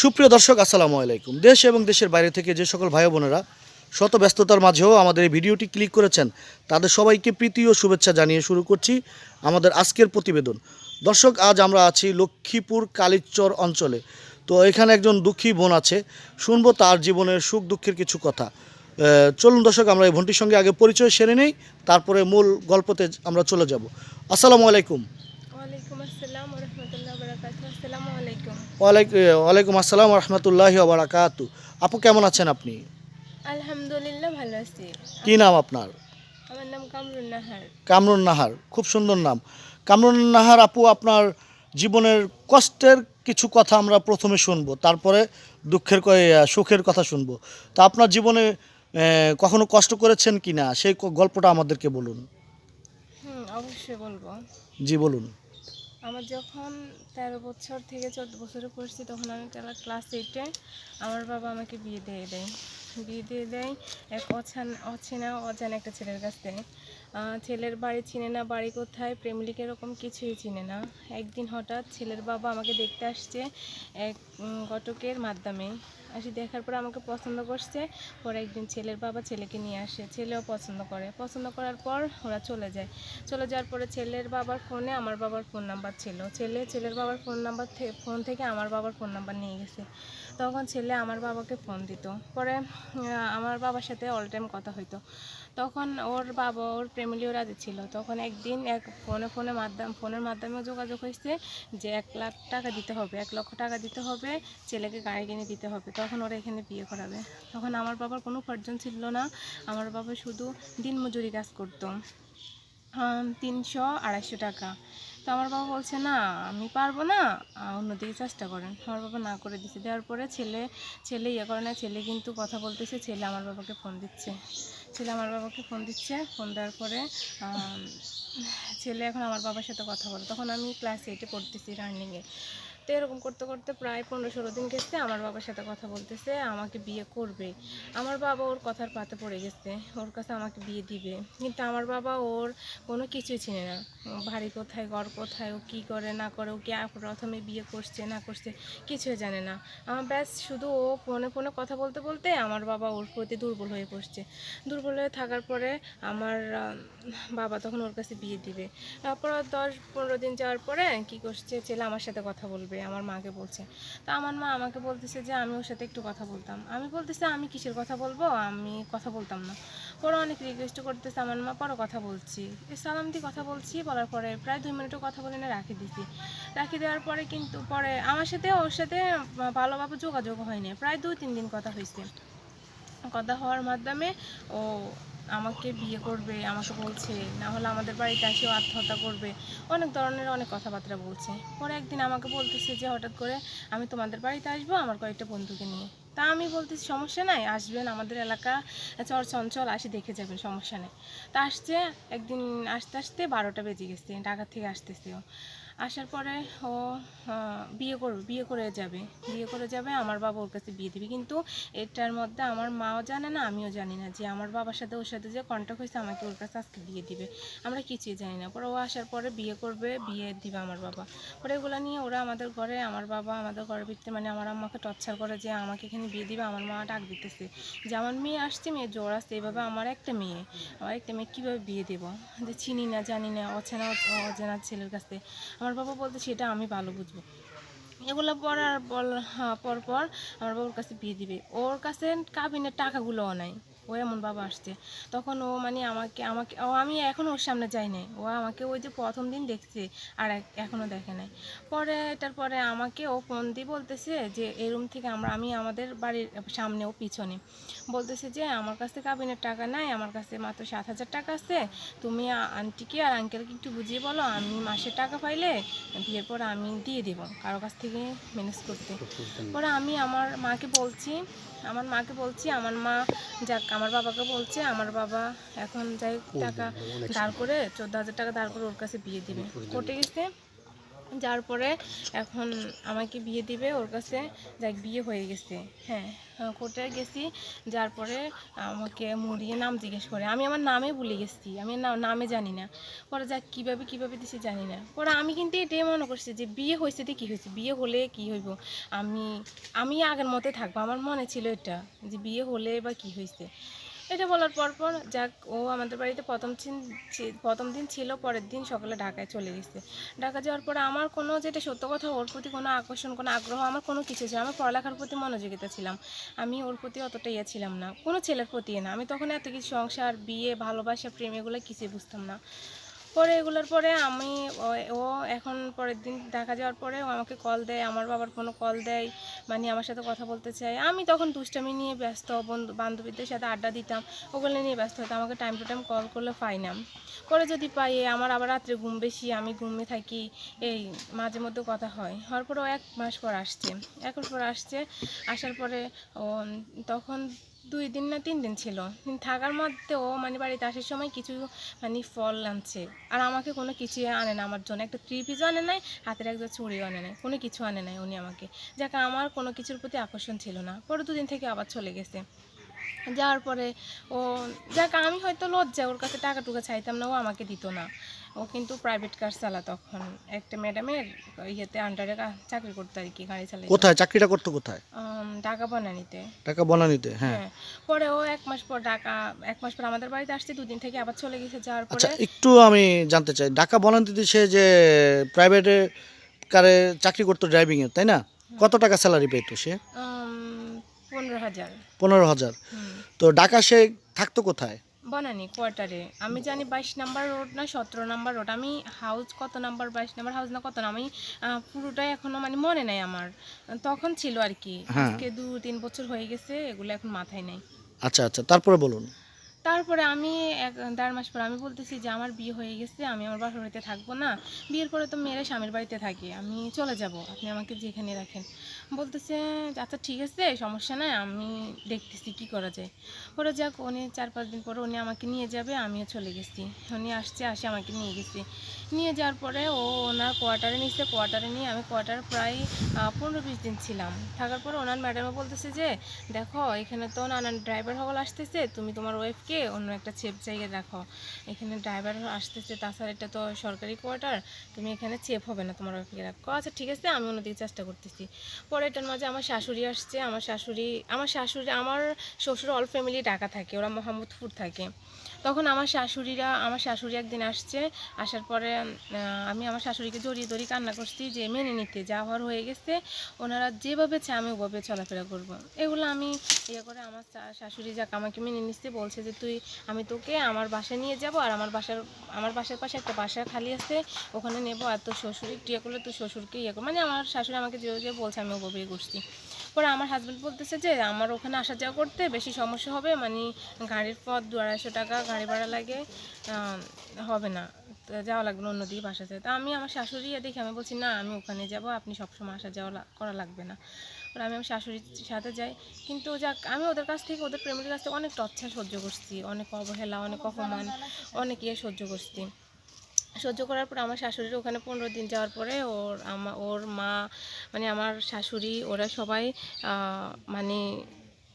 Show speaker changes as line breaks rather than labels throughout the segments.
সুপ্রিয় দর্শক, আসসালামু আলাইকুম। দেশ এবং দেশের বাইরে থেকে যে সকল ভাই বোনেরা শত ব্যস্ততার মাঝেও আমাদের এই ভিডিওটি ক্লিক করেছেন, তাদের সবাইকে প্রীতি ও শুভেচ্ছা জানিয়ে শুরু করছি আমাদের আজকের প্রতিবেদন। দর্শক, আজ আমরা আছি লক্ষ্মীপুর কালীচর অঞ্চলে। তো এখানে একজন দুঃখী বোন আছে, শুনব তার জীবনের সুখ দুঃখের কিছু কথা। চলুন দর্শক, আমরা এই বোনটির সঙ্গে আগে পরিচয় সেরে নেই, তারপরে মূল গল্পতে আমরা চলে যাব। আসসালামু আলাইকুম
ওয়ালাইকুম আসসালাম রহমতুল্লাহ বারাকাতু আসসালামু আলাইকুম
ওয়ালাইকুম ওয়ালাইকুম আসসালাম রহমতুল্লাহি বারাকাতু আপু কেমন আছেন আপনি?
আলহামদুলিল্লাহ ভালো আছি।
কি নাম আপনার?
আমার নাম কামরুন নাহার।
কামরুন নাহার খুব সুন্দর নাম। কামরুন নাহার আপু আপনার জীবনের কষ্টের কিছু কথা আমরা প্রথমে শুনব তারপরে দুঃখের সুখের কথা শুনব। তা আপনার জীবনে কখনো কষ্ট করেছেন কি না সেই গল্পটা আমাদেরকে বলুন।
অবশ্যই বলব।
জি বলুন।
আমার যখন তেরো বছর থেকে চোদ্দ বছরে পড়ছি, তখন আমি ক্লা- ক্লাস এইটে আমার বাবা আমাকে বিয়ে দিয়ে দেয়। বিয়ে দিয়ে দেয়। এক অছান অচেনা, অজানা একটা ছেলের কাছ থেকে। ছেলের বাড়ি চিনে না, বাড়ি কোথায়? প্রেমলিক এরকম কিছুই চিনে না। একদিন হঠাৎ ছেলের বাবা আমাকে দেখতে আসছে এক ঘটকের মাধ্যমে। আসি দেখার পর আমাকে পছন্দ করছে। পরে একদিন ছেলের বাবা ছেলেকে নিয়ে আসে। ছেলেও পছন্দ করে। পছন্দ করার পর ওরা চলে যায়। চলে যাওয়ার পরে ছেলের বাবার ফোনে আমার বাবার ফোন নাম্বার ছিল। ছেলে ছেলের বাবার ফোন নাম্বার ফোন থেকে আমার বাবার ফোন নাম্বার নিয়ে গেছে। তখন ছেলে আমার বাবাকে ফোন দিত। পরে আমার বাবার সাথে অল টাইম কথা হইতো। তখন ওর বাবা, ওর প্রেমিলিও রাজি ছিল। তখন একদিন এক ফোনে ফোনে মাধ্যম ফোনের মাধ্যমে যোগাযোগ হয়েছে যে এক লাখ টাকা দিতে হবে, এক লক্ষ টাকা দিতে হবে, ছেলেকে গাড়ি কিনে দিতে হবে। তখন ওরা এখানে বিয়ে করাবে। তখন আমার বাবার কোনো উপার্জন ছিল না। আমার বাবা শুধু দিনমজুরি কাজ করতো। তিনশো আড়াইশো টাকা। তো আমার বাবা বলছে, না, আমি পারব না। অন্যদিকে চেষ্টা করেন। আমার বাবা না করে দিচ্ছে দেওয়ার পরে ছেলে ছেলে ইয়ে করে না, ছেলে কিন্তু কথা বলতেছে। ছেলে আমার বাবাকে ফোন দিচ্ছে। ছেলে আমার বাবাকে ফোন দিচ্ছে। ফোন দেওয়ার পরে ছেলে এখন আমার বাবার সাথে কথা বলে। তখন আমি ক্লাস এইটে পড়তেছি রানিংয়ে তো এরকম করতে করতে প্রায় পনেরো ষোলো দিন গেছে, আমার বাবার সাথে কথা বলতেছে, আমাকে বিয়ে করবে। আমার বাবা ওর কথার পাতে পড়ে গেছে, ওর কাছে আমাকে বিয়ে দিবে। কিন্তু আমার বাবা ওর কোনো কিছুই চিনে না। বাড়ি কোথায়, ঘর কোথায়, ও কী করে, না করে, ও কি প্রথমে বিয়ে করছে, না করছে, কিছুই জানে না। আমার ব্যাস শুধু ও ফোনে ফোনে কথা বলতে বলতে আমার বাবা ওর প্রতি দুর্বল হয়ে পড়ছে। দুর্বল হয়ে থাকার পরে আমার বাবা তখন ওর কাছে বিয়ে দিবে। তারপর দশ পনেরো দিন যাওয়ার পরে কি করছে, ছেলে আমার সাথে কথা বলবে। আমার মাকে বলছে। তা আমার মা আমাকে বলতেছে যে, আমি ওর সাথে একটু কথা বলতাম। আমি বলতেছে, আমি কিসের কথা বলব? আমি কথা বলতাম না। পরে অনেক রিকোয়েস্ট করতেছে আমার মা পরে কথা বলছি। সালাম দিয়ে কথা বলছি, বলার পরে প্রায় দুই মিনিটও কথা বলে না রাখি দিছি। রাখি দেওয়ার পরে কিন্তু, পরে আমার সাথে, ওর সাথে ভালোভাবে যোগাযোগ হয়নি। প্রায় দুই, তিন দিন কথা হয়েছে কথা হওয়ার মাধ্যমে ও আমাকে বিয়ে করবে, আমাকে বলছে না হলে আমাদের বাড়িতে এসেও আত্মহত্যা করবে। অনেক ধরনের অনেক কথাবার্তা বলছে। পরে একদিন আমাকে বলতেছে যে হঠাৎ করে আমি তোমাদের বাড়িতে আসব আমার কয়েকটা বন্ধুকে নিয়ে। তা আমি বলতেছি, সমস্যা নাই, আসবেন আমাদের এলাকা চর চঞ্চল আসি, দেখে যাবেন সমস্যা নেই। তা আসছে, একদিন আসতে আসতে বারোটা বেজে গেছে, ঢাকা থেকে আসতেছে ও। আসার পরে ও বিয়ে করবে বিয়ে করে যাবে। বিয়ে করে যাবে, আমার বাবা ওর কাছে বিয়ে দিবে। কিন্তু এটার মধ্যে আমার মাও জানে না, আমিও জানি না যে আমার বাবার সাথে ওর সাথে যে কন্ট্যাক্ট হয়েছে, আমাকে ওর কাছে আজকে বিয়ে দিবে। আমরা কিছুই জানি না। পরে ও আসার পরে বিয়ে করবে, বিয়ে দিবে আমার বাবা। পরে এগুলো নিয়ে ওরা আমাদের ঘরে, আমার বাবা আমাদের ঘরের ভিত্তি মানে আমার আম্মাকে টর্চার করে যে আমাকে এখানে বিয়ে দিবে, আমার মা ডাক দিতেছে। যে আমার মেয়ে আসছে, মেয়ে জোর আসছে এইভাবে আমার একটা মেয়ে, আমার একটা মেয়ে কীভাবে বিয়ে দেবো? যে চিনি না, জানি না, অচেনা অচেনা ছেলের কাছে। আমার বাবা বলতে সেটা আমি ভালো বুঝব। এগুলো পরার পর পর আমার বাবার কাছে বিয়ে দিবে। ওর কাছে কাবিনের টাকাগুলোও নাই। ও এমন বাবা আসছে। তখন ও মানে আমাকে আমাকে ও আমি এখনও ওর সামনে যাই নাই। ও আমাকে ওই যে প্রথম দিন দেখছে আর এক- এখনও দেখে নাই। পরে এটার পরে আমাকে ও ফোন দিয়ে বলতেছে যে এই রুম থেকে আমরা আমি আমাদের বাড়ির সামনে ও পিছনে। বলতেছে যে আমার কাছে কাবিনের টাকা নাই আমার কাছে মাত্র সাত হাজার টাকা আছে। তুমি আন্টিকে আর আঙ্কেলকে একটু বুঝিয়ে বলো আমি মাসে টাকা পাইলে বিয়ের পর আমি দিয়ে দেবো কারও কাছ থেকে ম্যানেজ করতে। পরে আমি আমার মাকে বলছি আমার মাকে বলছি আমার মা যাক আমার বাবাকে বলছে আমার বাবা এখন যাই টাকা ধার করে চোদ্দ হাজার টাকা ধার করে ওর কাছে বিয়ে দিবে। কোর্টে গেছে। যার পরে এখন আমাকে বিয়ে দিবে, ওর কাছে যাক বিয়ে হয়ে গেছে। হ্যাঁ কোর্টে গেছি যার পরে আমাকে মুড়িয়ে নাম জিজ্ঞেস করে। আমি আমার নামে ভুলে গেছি, আমি নামে জানি না। পরে যাক কীভাবে কীভাবে দিছি জানি না। পরে আমি কিন্তু এটাই মনে করছি যে বিয়ে হয়েছে তো কী হয়েছে? বিয়ে হলে কি হইব? আমি আমি আগের মতে থাকব। আমার মনে ছিল এটা যে বিয়ে হলে বা কি হয়েছে? এটা বলার পর পর যাক, ও আমাদের বাড়িতে প্রথম দিন প্রথম দিন ছিল, পরের দিন সকালে ঢাকায় চলে গেছে। ঢাকা যাওয়ার পরে আমার কোনো যেটা সত্য কথা, ওর প্রতি কোনো আকর্ষণ, কোনো আগ্রহ, আমার কোনো কিছু ছিল। আমার পড়ালেখার প্রতি মনোযোগিতা ছিলাম। আমি ওর প্রতি অতটা ইয়ে ছিলাম না। কোনো ছেলের প্রতি না। আমি তখন এত কিছু সংসার, বিয়ে, ভালোবাসা, প্রেম এগুলো কিছুই বুঝতাম না। পরে এগুলোর পরে আমি, ও- এখন পরের দিন দেখা যাওয়ার পরে ও আমাকে কল দেয়, আমার বাবার ফোনও কল দেয় মানে আমার সাথে কথা বলতে চাই আমি তখন দুষ্টামি নিয়ে ব্যস্ত, বন্ধু, বান্ধবীদের সাথে আড্ডা দিতাম, ওগুলো নিয়ে ব্যস্ত হতো আমাকে টাইম টু টাইম কল করলে পাই না। পরে যদি পাই আমার আবার রাত্রে ঘুম বেশি, আমি ঘুমে থাকি, এই মাঝে মধ্যে কথা হয়। হওয়ার পরে ও এক মাস পর আসছে। এক মাস পর আসছে, আসার পরে ও, তখন দুই দিন না তিন দিন ছিল। থাকার মধ্যেও মানে বাড়িতে আসার সময় কিছু মানে ফল আনছে। আর আমাকে কোনো কিছু আনে না আমার জন্য। একটা থ্রি আনে নাই, হাতের একটা চুড়িও আনে নাই। কোনো কিছু আনে নাই উনি আমাকে। যাকে, আমার কোনো কিছুর প্রতি আকর্ষণ ছিল না। পরে দুদিন থেকে আবার চলে গেছে। যাওয়ার পরে ও যাক আমি হয়তো লজ্জা ওর কাছে টাকা টুকা চাইতাম না ও আমাকে দিত না। ও কিন্তু প্রাইভেট কার চালা তখন। একটা ম্যাডামের ইয়েতে আন্ডারে চাকরি করতো আর কি গাড়ি চালাই
কোথায়? চাকরিটা করতো কোথায়?
টাকা বানানিতে।
টাকা বনানিতে হ্যাঁ।
হ্যাঁ পরে ও এক মাস পর ঢাকা এক মাস পর আমাদের বাড়িতে আসছে দুদিন থেকে আবার চলে গেছে যাওয়ার
আচ্ছা
পরে।
একটু আমি জানতে চাই ঢাকা বনানিতে সে যে প্রাইভেটে কারে চাকরি করতো ড্রাইভিংয়ের তাই না? কত টাকা স্যালারি পেতো সে?
পনেরো হাজার।
পনেরো হাজার। তো ঢাকা সে থাকতো কোথায়?
বনানি কোয়ার্টারে। আমি জানি বাইশ নাম্বার রোড না সতেরো নাম্বার রোড। আমি হাউস কত নাম্বার বাইশ নাম্বার হাউস না কত না আমি পুরোটাই এখনও মানে মনে নাই আমার। তখন ছিল আর কি।
হ্যাঁ।
আজকে দু তিন বছর হয়ে গেছে এগুলো এখন মাথায় নেই।
আচ্ছা আচ্ছা। তারপরে বলুন।
তারপরে আমি এক, দেড় মাস পর আমি বলতেছি যে আমার বিয়ে হয়ে গেছে, আমি আমার বাসার বাড়িতে থাকব না। বিয়ের পরে তো মেয়েরা স্বামীর বাড়িতে থাকে, আমি চলে যাব, আপনি আমাকে যেখানে রাখেন। বলতেছে আচ্ছা ঠিক আছে, সমস্যা নাই, আমি দেখতেছি কি করা যায়। পরে যাক, উনি চার পাঁচ দিন পরে উনি আমাকে নিয়ে যাবে, আমিও চলে গেছি। উনি আসছে, আসে আমাকে নিয়ে গেছি। নিয়ে যাওয়ার পরে ও ওনার কোয়ার্টারে নিচ্ছে কোয়ার্টারে নিয়ে আমি কোয়ার্টার প্রায় পনেরো বিশ দিন ছিলাম। থাকার পরে ওনার ম্যাডামও বলতেছে যে, দেখো, এখানে তো নানান ড্রাইভার হল আসতেছে, তুমি তোমার ওয়াইফকে অন্য একটা চেপ জায়গায় রাখো এখানে ড্রাইভার আসতেছে, তাছাড়া এটা তো সরকারি কোয়ার্টার তুমি এখানে চেপ হবে না তোমার ওয়াইফকে রাখো আচ্ছা ঠিক আছে, আমি অন্যদিকে চেষ্টা করতেছি। পরে এটার মাঝে আমার শাশুড়ি আসছে, আমার শাশুড়ি আমার শাশুড়ি, আমার শ্বশুর অল ফ্যামিলি ঢাকা থাকে, ওরা মোহাম্মদপুর থাকে। তখন আমার শাশুড়িরা, আমার শাশুড়ি একদিন আসছে, আসার পরে আমি আমার শাশুড়িকে জড়িয়ে ধরি কান্না করছি যে, মেনে নিতে, যা হওয়ার হয়ে গেছে, ওনারা যেভাবে চায়, আমি ওভাবে চলাফেরা করব। এগুলো আমি ইয়ে করে আমার শাশুড়ি যাক আমাকে মেনে নিচ্ছে, বলছে যে তুই, আমি তোকে আমার বাসায় নিয়ে যাব আর আমার বাসার আমার বাসার পাশে একটা বাসা খালি আছে, ওখানে নেব আর তোর শ্বশুর ইয়ে করলে তোর শ্বশুরকে ইয়ে করো। মানে আমার শাশুড়ি আমাকে যে যে বলছে আমি ওভাবেই করছি। পরে আমার হাজব্যান্ড বলতেছে যে আমার ওখানে আসা যাওয়া করতে বেশি সমস্যা হবে মানে গাড়ির পথ দু আড়াইশো টাকা গাড়ি ভাড়া লাগে হবে না। যাওয়া লাগবে না, অন্যদিকে বাসাতে তা আমি আমার শাশুড়ি দেখে আমি বলছি, না, আমি ওখানে যাব, আপনি সবসময় আসা যাওয়া করা লাগবে না। পরে আমি আমার শাশুড়ির সাথে যাই। কিন্তু যাক, আমি ওদের কাছ থেকে, ওদের প্রেমিকের কাছ থেকে অনেক টর্চার সহ্য করছি। অনেক অবহেলা, অনেক অপমান, অনেক ইয়ে সহ্য করছি। সহ্য করার পর আমার শাশুড়ির ওখানে পনেরো দিন যাওয়ার পরে ওর আমার ওর মা মানে আমার শাশুড়ি, ওরা সবাই মানে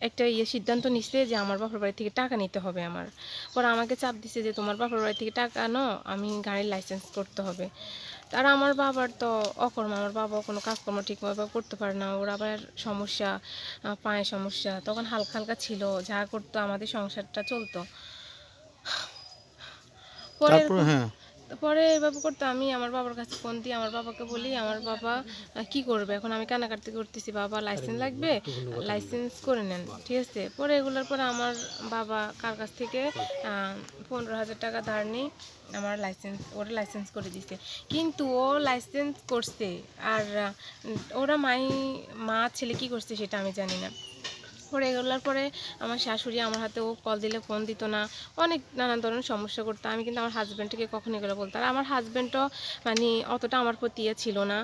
একটা ইয়ে সিদ্ধান্ত নিচ্ছে যে আমার বাপের বাড়ি থেকে টাকা নিতে হবে আমার। পরে আমাকে চাপ দিছে যে তোমার বাপের বাড়ি থেকে টাকা আনো আমি গাড়ির লাইসেন্স করতে হবে। তার আমার বাবার তো অকর্ম আমার বাবা কোনো কাজকর্ম ঠিকভাবে করতে পারে না। ওর আবার সমস্যা আহ, পায়ে সমস্যা তখন হালকা হালকা ছিল যা করতো আমাদের সংসারটা চলতো। পরে
হ্যাঁ।
পরে এভাবে করতে আমি আমার বাবার কাছে ফোন দিই আমার বাবাকে বলি আমার বাবা কি করবে? এখন আমি কানাকাটি করতেছি বাবা লাইসেন্স লাগবে? লাইসেন্স করে নেন ঠিক আছে? পরে এগুলোর পরে আমার বাবা কার কাছ থেকে পনেরো হাজার টাকা ধার নিই আমার লাইসেন্স ওরা লাইসেন্স করে দিছে। কিন্তু ও লাইসেন্স করছে আর ওরা মাই মা ছেলে কি করছে সেটা আমি জানি না। পরে এগুলোর পরে আমার শাশুড়ি আমার হাতে ও কল দিলে ফোন দিত না। অনেক নানান ধরনের সমস্যা করতো। আমি কিন্তু আমার হাজব্যান্ডকে কখনো এগুলো বলতাম আর আমার হাজব্যান্ডও মানে অতটা আমার প্রতি ইয়ে ছিল না।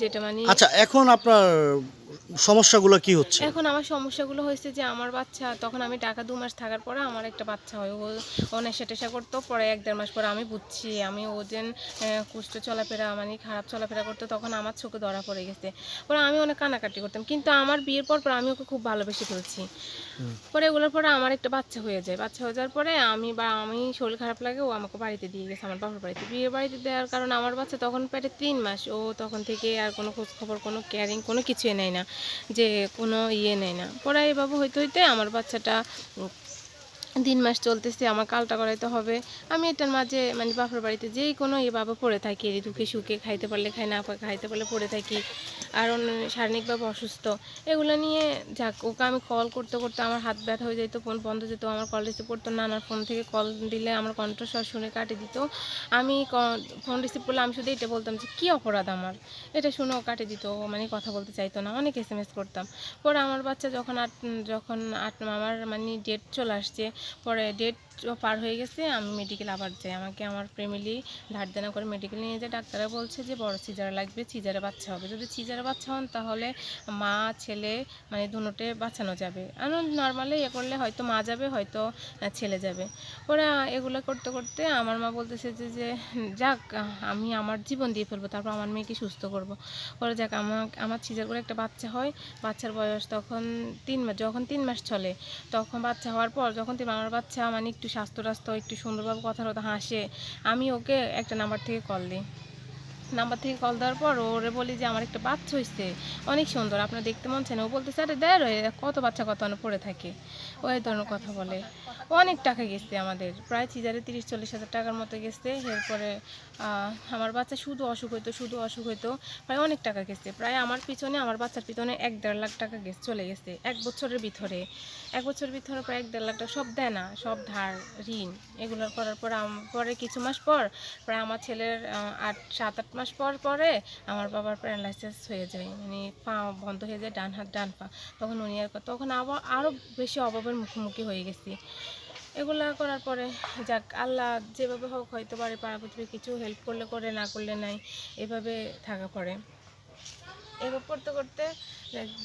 যেটা মানে
আচ্ছা এখন আপনার সমস্যাগুলো কি হচ্ছে?
এখন আমার সমস্যাগুলো হয়েছে যে আমার বাচ্চা তখন আমি টাকা দু মাস থাকার পরে আমার একটা বাচ্চা হয়। ও নেশা টেশা করতো পরে এক দেড় মাস পরে আমি বুঝছি আমি ও যেন কুষ্ঠ চলাফেরা মানে খারাপ চলাফেরা করতো তখন আমার চোখে ধরা পড়ে গেছে। পরে আমি অনেক কানাকাটি করতাম কিন্তু আমার বিয়ের পর পর আমি ওকে খুব ভালোবেসে ফেলছি। পরে এগুলোর পরে আমার একটা বাচ্চা হয়ে যায়। বাচ্চা হয়ে যাওয়ার পরে আমি বা আমি শরীর খারাপ লাগে ও আমাকে বাড়িতে দিয়ে গেছে আমার বাবার বাড়িতে। বিয়ে বাড়িতে দেওয়ার কারণ আমার বাচ্চা তখন পেটে তিন মাস ও তখন থেকে আর কোনো খোঁজ খবর কোনো কেয়ারিং কোনো কিছুই নেয় না। যে কোনো ইয়ে নেই না। পরে বাবু হইতে হইতে আমার বাচ্চাটা তিন মাস চলতেছে, আমার কালটা করাইতে হবে। আমি এটার মাঝে মানে বাপের বাড়িতে যেই কোনো এভাবে পড়ে থাকি দুঃখে সুখে খাইতে পারলে খাই, না খাইতে পারলে পড়ে থাকি। আর অন্য শারীরিকভাবে অসুস্থ। এগুলো নিয়ে যাক, ওকে আমি কল করতে করতে আমার হাত ব্যথা হয়ে যেত ফোন বন্ধ যেত, আমার কল রিসিভ করতো না আমার ফোন থেকে কল দিলে আমার কণ্ঠস্বর শুনে কাটে দিত। আমি ফোন রিসিভ করলে আমি শুধু এটা বলতাম যে, কী অপরাধ আমার? এটা শুনে ও কাটে দিত মানে কথা বলতে চাইতো না, অনেক এস এম এস করতাম। পরে আমার বাচ্চা যখন আট যখন আট, আমার মানে ডেট চলে আসছে পরে ডেট পার হয়ে গেছে, আমি মেডিকেল আবার যাই। আমাকে আমার ফ্যামিলি ধার দেনা করে মেডিকেল নিয়ে যায়। ডাক্তাররা বলছে যে, বড় সিজার লাগবে, সিজারে বাচ্চা হবে। যদি সিজারে বাচ্চা হন, তাহলে মা, ছেলে মানে দুটোতে বাঁচানো যাবে। আর নর্মালি এ করলে হয়তো মা যাবে, হয়তো ছেলে যাবে। পরে এগুলো করতে করতে আমার মা বলতেছে যে যে, যাক, আমি আমার জীবন দিয়ে ফেলব, তারপর আমার মেয়েকে সুস্থ করব। পরে যাক, আমার আমার সিজার করে একটা বাচ্চা হয়, বাচ্চার বয়স তখন তিন মাস যখন তিন মাস চলে, তখন বাচ্চা হওয়ার পর, যখন আমার বাচ্চা মানে একটু স্বাস্থ্য টাস্থ্য একটু সুন্দরভাবে কথা হতো হাসে, আমি ওকে একটা নাম্বার থেকে কল দিই। নাম্বার থেকে কল দেওয়ার পর ওরে বলি যে, আমার একটা বাচ্চা হয়েছে অনেক সুন্দর, আপনার দেখতে মন চায় না। ও বলতেছে, আরে দেয় কত বাচ্চা কত পড়ে থাকে? ওই ধরনের কথা বলে। অনেক টাকা গেছে আমাদের। প্রায় চিজারে তিরিশ, চল্লিশ হাজার টাকার মতো গেছে। এরপরে আমার বাচ্চা শুধু অসুখ হইতো, শুধু অসুখ হইতো, প্রায় অনেক টাকা গেছে। প্রায় আমার পিছনে, আমার বাচ্চার পিছনে এক দেড় লাখ টাকা গেছে, চলে গেছে এক বছরের ভিতরে। এক বছরের ভিতরে প্রায় এক দেড় লাখ টাকা, সব দেয় না সব ধার, ঋণ এগুলোর করার পর পরে কিছু মাস পর, প্রায় আমার ছেলের আট, সাত, আট মাস পর পরে আমার বাবার প্যারালাইসিস হয়ে যায়। মানে পা বন্ধ হয়ে যায়, ডান হাত, ডান পা। তখন উনি আর তখন আবার আরও বেশি অভাবের মুখোমুখি হয়ে গেছি। এগুলা করার পরে যাক, আল্লাহ যেভাবে হোক হয়তো পারে পাড়া প্রতিবে কিছু হেল্প করলে, করে না করলে নাই, এভাবে থাকা পড়ে। এভাবে করতে করতে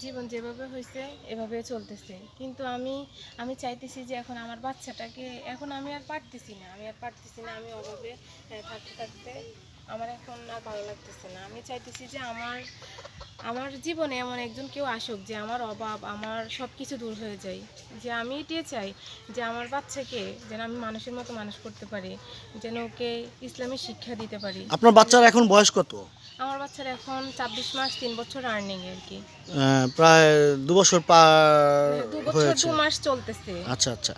জীবন যেভাবে হয়েছে এভাবে চলতেছে। কিন্তু আমি আমি চাইতেছি যে এখন আমার বাচ্চাটাকে, এখন আমি আর পারতেছি না, আমি আর পারতেছি না, আমি অভাবে থাকতে থাকতে আমার এখন আর ভালো লাগতেছে না। আমি চাইতেছি যে আমার আমার জীবনে এমন একজন কেউ আসুক যে আমার অভাব আমার সব কিছু দূর হয়ে যায়। যে আমি এটাই চাই যে আমার বাচ্চাকে যেন আমি মানুষের মতো মানুষ করতে পারি যেন ওকে ইসলামী শিক্ষা দিতে পারি।
আপনার বাচ্চার এখন বয়স কত?
আমার বাচ্চার এখন ছাব্বিশ মাস তিন বছর আর্নিং আর কি।
প্রায় দু বছর পার
দু বছর দু মাস চলতেছে।
আচ্ছা আচ্ছা।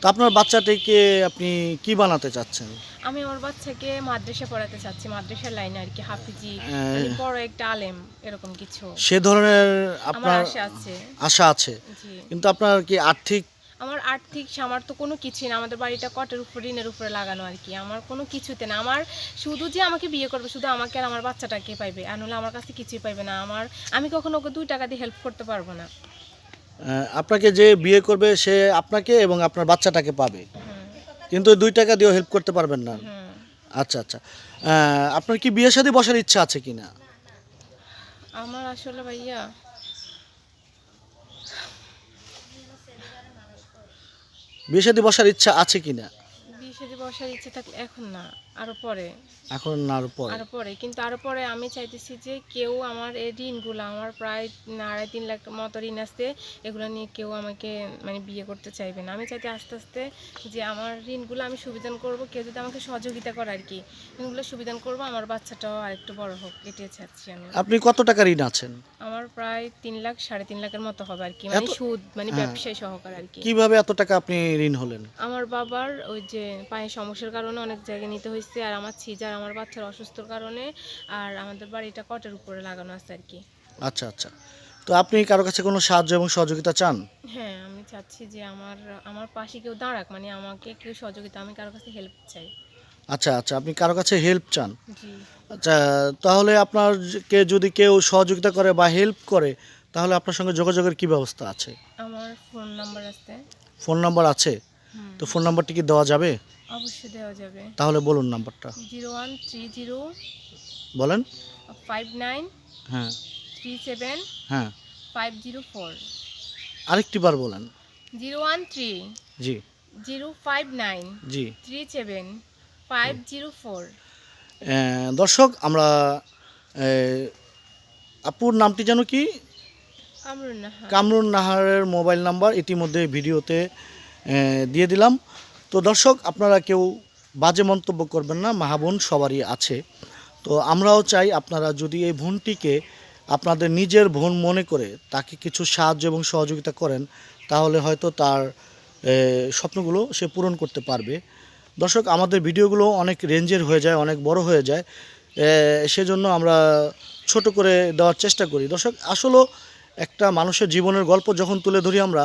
তো আপনার বাচ্চাটিকে আপনি কি বানাতে চাচ্ছেন?
আমি আমার বাচ্চাকে মাদ্রাসা পড়াতে চাচ্ছি মাদ্রাসার লাইনে আর কি হাফিজি। মানে বড় একটা আলেম এরকম কিছু।
সে ধরনের আপনার
আশা আছে।
আশা আছে। কিন্তু আপনার কি আর্থিক?
আমার আর্থিক সামর্থ্য কোনো কিছুই না আমাদের বাড়িটা কটের উপর ঋণের উপরে লাগানো আর কি আমার কোনো কিছুতে না। আমার শুধু যে আমাকে বিয়ে করবে শুধু আমাকে আর আমার বাচ্চাটাকে পাইবে আর নাহলে আমার কাছে কিছুই পাইবে না। আমার আমি কখনো ওকে দুই টাকা দিয়ে হেল্প করতে পারব না।
আপনাকে যে বিয়ে করবে সে আপনাকে এবং আপনার বাচ্চাটাকে পাবে। কিন্তু দুই টাকা দিয়েও হেল্প করতে পারবেন না। আচ্ছা আচ্ছা। আপনার কি বিয়ের সাথে বসার ইচ্ছা আছে কি না
আমার আসলে ভাইয়া
বিয়ে সাথে বসার ইচ্ছা আছে কি না
বিয়ে সাথে বসার ইচ্ছে থাকলে এখন না আরও পরে।
এখন আর পরে?
আরও পরে কিন্তু আরও পরে আমি চাইতেছি যে কেউ আমার এই ঋণগুলো আমার প্রায় আড়াই তিন লাখ মতো ঋণ আসতে এগুলো নিয়ে কেউ আমাকে মানে বিয়ে করতে চাইবে না। আমি চাইতে আস্তে আস্তে যে আমার ঋণগুলো আমি সুবিধান করব কেউ যদি আমাকে সহযোগিতা করে আর কি ঋণগুলো সুবিধান করব আমার বাচ্চাটাও আরেকটু বড় হোক এটাই চাচ্ছি আমি।
আপনি কত টাকা ঋণ আছেন?
আমার প্রায় তিন লাখ সাড়ে তিন লাখের মতো হবে আর কি মানে সুদ মানে
ব্যবসায়
ব্যবসায়ী সহকার আর কি।
কীভাবে এত টাকা আপনি ঋণ হলেন?
আমার বাবার ওই যে পায়ের সমস্যার কারণে অনেক জায়গায় নিতে হয়েছে। আর আমার ছিজার আমার বাচ্চার অসুস্থর কারণে আর আমাদের বাড়িটা কটের উপরে লাগানো আছে আর কি।
আচ্ছা আচ্ছা। তো আপনি কারও কাছে কোনো সাহায্য এবং সহযোগিতা চান?
হ্যাঁ আমি চাচ্ছি যে আমার আমার পাশে কেউ দাঁড়াক মানে আমাকে কেউ সহযোগিতা আমি কারও কাছে হেল্প চাই।
আচ্ছা আচ্ছা। আপনি কারও কাছে হেল্প চান?
জি।
আচ্ছা তাহলে আপনার কে যদি কেউ সহযোগিতা করে বা হেল্প করে তাহলে আপনার সঙ্গে যোগাযোগের কি ব্যবস্থা আছে?
আমার ফোন নাম্বার আছে।
ফোন নাম্বার আছে? তো ফোন নাম্বারটি কি দেওয়া যাবে?
অবশ্যই দেওয়া যাবে।
তাহলে বলুন নাম্বারটা।
জিরো ওয়ান থ্রি জিরো
বলেন।
ফাইভ নাইন
হ্যাঁ।
থ্রি সেভেন
হ্যাঁ।
ফাইভ জিরো ফোর
আরেকটি বার বলেন।
জিরো ওয়ান থ্রি
জি।
জিরো ফাইভ নাইন
জি।
Three seven five zero four
দর্শক আমরা আপুর নামটি যেন কি?
কামরুন
নাহারের মোবাইল নাম্বার ইতিমধ্যে ভিডিওতে দিয়ে দিলাম। তো দর্শক, আপনারা কেউ বাজে মন্তব্য করবেন না মাহাবোন সবারই আছে। তো আমরাও চাই আপনারা যদি এই বোনটিকে আপনাদের নিজের বোন মনে করে তাকে কিছু সাহায্য এবং সহযোগিতা করেন, তাহলে হয়তো তার স্বপ্নগুলো সে পূরণ করতে পারবে। দর্শক, আমাদের ভিডিওগুলো অনেক রেঞ্জের হয়ে যায়, অনেক বড় হয়ে যায়। সেজন্য আমরা ছোট করে দেওয়ার চেষ্টা করি। দর্শক আসলেও একটা মানুষের জীবনের গল্প যখন তুলে ধরি আমরা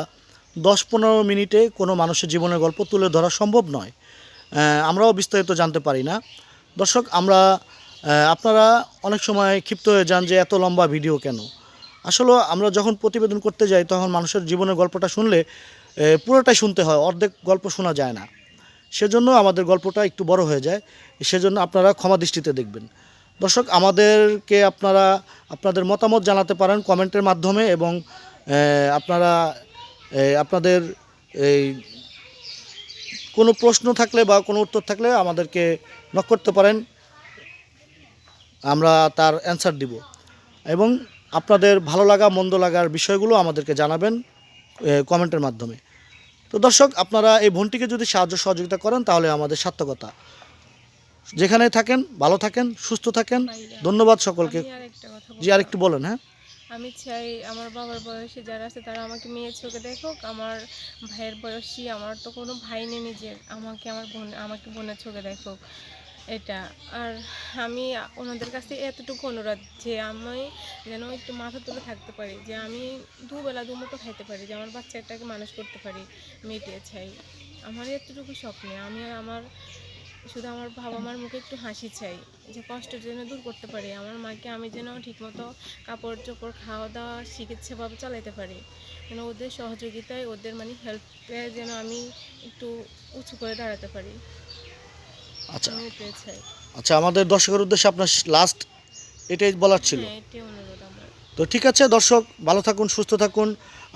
দশ পনেরো মিনিটে কোনো মানুষের জীবনের গল্প তুলে ধরা সম্ভব নয়। আমরাও বিস্তারিত জানতে পারি না। দর্শক, আমরা আপনারা অনেক সময় ক্ষিপ্ত হয়ে যান যে এত লম্বা ভিডিও কেন? আসলে আমরা যখন প্রতিবেদন করতে যাই, তখন মানুষের জীবনের গল্পটা শুনলে পুরোটাই শুনতে হয়, অর্ধেক গল্প শোনা যায় না। সেজন্য আমাদের গল্পটা একটু বড় হয়ে যায়, সেজন্য আপনারা ক্ষমা দৃষ্টিতে দেখবেন। দর্শক, আমাদেরকে আপনারা, আপনাদের মতামত জানাতে পারেন কমেন্টের মাধ্যমে এবং আপনারা আপনাদের এই কোনো প্রশ্ন থাকলে বা কোনো উত্তর থাকলে আমাদেরকে নক করতে পারেন। আমরা তার অ্যান্সার দিব। এবং আপনাদের ভালো লাগা মন্দ লাগার বিষয়গুলো আমাদেরকে জানাবেন কমেন্টের মাধ্যমে। তো দর্শক আপনারা এই বোনটিকে যদি সাহায্য সহযোগিতা করেন তাহলে আমাদের সার্থকতা। যেখানে থাকেন ভালো থাকেন সুস্থ থাকেন। ধন্যবাদ সকলকে। জি
বলব।
আরেকটু বলেন হ্যাঁ।
আমি চাই আমার বাবার বয়সী যারা আছে তারা আমাকে মেয়ের চোখে দেখুক। আমার ভাইয়ের বয়সী, আমার তো কোনো ভাই নেই নিজের। আমাকে আমার বোন, আমাকে বোনের চোখে দেখুক। এটা। আর আমি ওনাদের কাছে এতটুকু অনুরোধ যে আমি যেন একটু মাথা তুলে থাকতে পারি, যে আমি দুবেলা দুমতো খাইতে পারি, যে আমার বাচ্চাটাকে মানুষ করতে পারি মেয়েটিয়ে চাই। আমার এতটুকু স্বপ্নে। আমি আর আমার শুধু আমার বাবা মার মুখে একটু হাসি চাই যে কষ্টের জন্য দূর করতে পারি। আমার মাকে আমি যেন ঠিকমতো কাপড় চোপড় খাওয়া দাওয়া চিকিৎসাভাবে চালাতে পারি। যেন ওদের সহযোগিতায় ওদের মানে হেল্পে যেন আমি একটু উঁচু করে দাঁড়াতে পারি।
আচ্ছা।
আমি এটাই চাই।
আচ্ছা আমাদের দর্শকের উদ্দেশ্যে আপনার লাস্ট এটাই বলার ছিল।
হ্যাঁ এটাই অনুরোধ আমার।
তো ঠিক আছে দর্শক ভালো থাকুন সুস্থ থাকুন।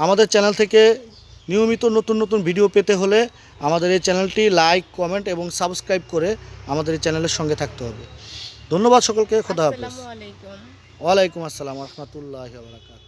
আমাদের চ্যানেল থেকে নিয়মিত নতুন নতুন ভিডিও পেতে হলে আমাদের এই চ্যানেলটি লাইক কমেন্ট এবং সাবস্ক্রাইব করে আমাদের এই চ্যানেলের সঙ্গে থাকতে হবে। ধন্যবাদ সকলকে খোদা হাফেজ। ওয়ালাইকুম আসসালাম রহমতুল্লাহ বারাকাত